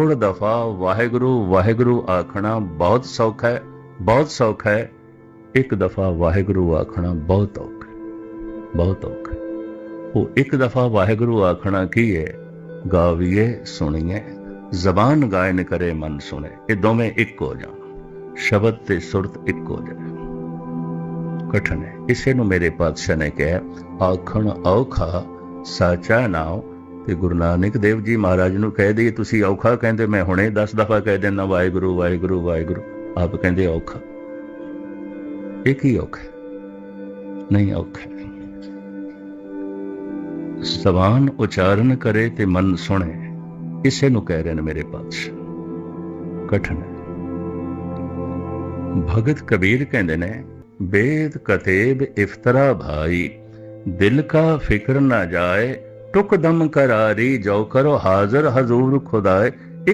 ਸੁਣ ਦਫਾ ਵਾਹਿਗੁਰੂ ਵਾਹਿਗੁਰੂ ਆਖਣਾ ਬਹੁਤ ਸੌਖਾ ਹੈ, ਬਹੁਤ ਸੌਖਾ ਹੈ। ਇੱਕ ਦਫਾ ਵਾਹਿਗੁਰੂ ਆਖਣਾ ਬਹੁਤ ਔਖਾ ਬਹੁਤ ਔਖਾ ਉਹ ਇੱਕ ਦਫਾ ਵਾਹਿਗੁਰੂ ਆਖਣਾ ਕੀ ਹੈ? ਗਾਵੀਏ, ਸੁਣੀਏ, ਜ਼ਬਾਨ ਗਾਇਨ ਕਰੇ, ਮਨ ਸੁਣੇ। ਇਹ ਦੋਵੇਂ ਇੱਕ ਹੋ ਜਾਣ। ਸ਼ਬਦ ਤੇ ਸੁਰਤ ਇੱਕ ਹੋ ਜਾਣ। ਕਠਨ ਹੈ। ਇਸੇ ਨੂੰ ਮੇਰੇ ਪਾਤਸ਼ਾਹ ਨੇ ਕਿਹਾ, ਆਖਣ ਔਖਾ, ਸਾਚਾ ਨਾਉ ਤੇ ਗੁਰੂ ਨਾਨਕ ਦੇਵ ਜੀ ਮਹਾਰਾਜ ਨੂੰ ਕਹਿ ਦਈਏ, ਤੁਸੀਂ ਔਖਾ ਕਹਿੰਦੇ, ਮੈਂ ਹੁਣੇ 10 ਦਫਾ ਕਹਿ ਦਿੰਦਾ, ਵਾਹਿਗੁਰੂ ਵਾਹਿਗੁਰੂ ਵਾਹਿਗੁਰੂ। ਆਪ ਕਹਿੰਦੇ ਔਖਾ। ਇਹ ਕੀ ਔਖਾ ਨਹੀਂ ਔਖਾ ਹੈ। ਉਚਾਰਨ ਕਰੇ ਤੇ ਮਨ ਸੁਣੇ ਇਸੇ ਨੂੰ ਕਹਿ ਰਹੇ ਨੇ ਮੇਰੇ ਪਾਤਸ਼ਾਹ। ਕਠਨ ਭਗਤ ਕਬੀਰ ਕਹਿੰਦੇ ਨੇ ਬੇਦ ਕਤੇਬ ਇਫਤਰਾ ਭਾਈ, ਦਿਲ ਕਾ ਫਿਕਰ ਨਾ ਜਾਏ ਟੁਕ ਦਮ ਕਰਾਰੀ ਜੋ ਕਰੋ ਹਾਜ਼ਰ ਹਜ਼ੂਰ ਖੁਦਾਏ।